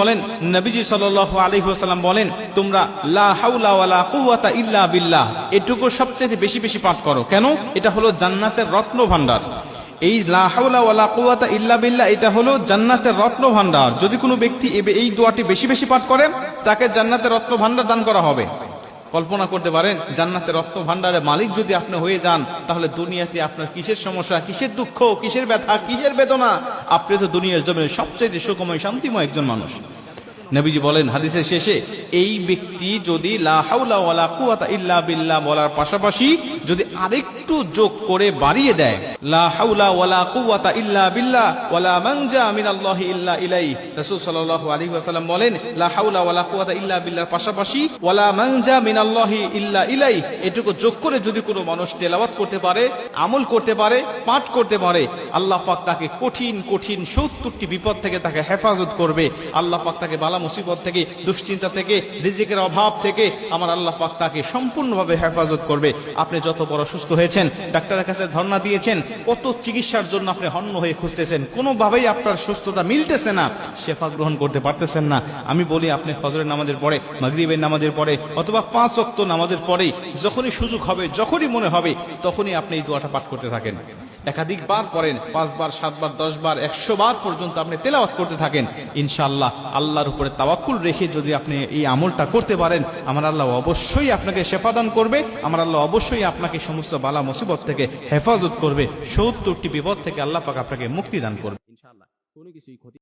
বলেন, নবীজি সাল আলী সাল্লাম বলেন, তোমরা লা কুওয়াতা ইল্লা বিল্লাহ। এটুকু সবচেয়ে বেশি বেশি পাঠ করো। কেন? এটা হলো জান্নাতের রত্ন ভান্ডার এই লা হাওলা ওয়ালা ইল্লা বিল্লাহ, এটা হলো জান্নাতের রত্ন ভান্ডার যদি কোনো ব্যক্তি এই দোয়াটি বেশি বেশি পাঠ করে, তাকে জান্নাতের রত্ন ভান্ডার দান করা হবে। কল্পনা করতে পারেন, জান্নাতের রক্ত ভান্ডারের মালিক যদি আপনি হয়ে যান, তাহলে দুনিয়াতে আপনার কিসের সমস্যা, কিসের দুঃখ, কিসের ব্যথা, কিসের বেদনা? আপনি তো দুনিয়ার জমিনের সবচেয়ে সুখময়, শান্তিময় একজন মানুষ। নবীজি বলেন হাদিসের শেষে, এই ব্যক্তি যদি লা হাওলা ওয়ালা কুওয়াতা ইল্লা বিল্লাহ বলার পাশাপাশি যদি আরেকটু যোগ করে বাড়িয়ে দেয়। পাঠ করতে পারে তাকে কঠিন কঠিন বিপদ থেকে তাকে হেফাজত করবে। আল্লাহ পাক তাকে বালা মুসিবত থেকে, দুশ্চিন্তা থেকে, রিজিকের অভাব থেকে আমার আল্লাহ পাক তাকে সম্পূর্ণভাবে হেফাজত করবে। আপনি যত বড় সুস্থ হয়েছেন ডাক্তারের কাছে ধর্ণা দিয়েছেন, কত চিকিৎসার জন্য আপনি হন্য হয়ে খুঁজতেছেন? কোনোভাবেই আপনার সুস্থতা মিলতেছে না, শেফা গ্রহণ করতে পারতেছেন না। আমি বলি, আপনি হজরের নামাজের পরে, মাগরিবের নামাজের পরে, অথবা পাঁচ অক্ত নামাজের পরেই, যখনই সুযোগ হবে, যখনই মনে হবে, তখনই আপনি এই দোয়াটা পাঠ করতে থাকেন। একাধিকবার পড়েন, পাঁচবার, সাতবার দশ বার একশো বার পর্যন্ত আপনি তেলাওয়াত করতে থাকেন। ইনশাআল্লাহ আল্লাহর উপরে তাওয়াক্কুল রেখে যদি আপনি এই আমলটা করতে পারেন, আমার আল্লাহ অবশ্যই আপনাকে শেফাদান করবে, আমার আল্লাহ অবশ্যই আপনাকে সমস্ত বালা মুসিবত থেকে হেফাজত করবে, সত্তরটি বিপদ থেকে আল্লাহ পাক আপনাকে মুক্তি দান করবে। ইনশাআল্লাহ কোনো কিছুই ক্ষতি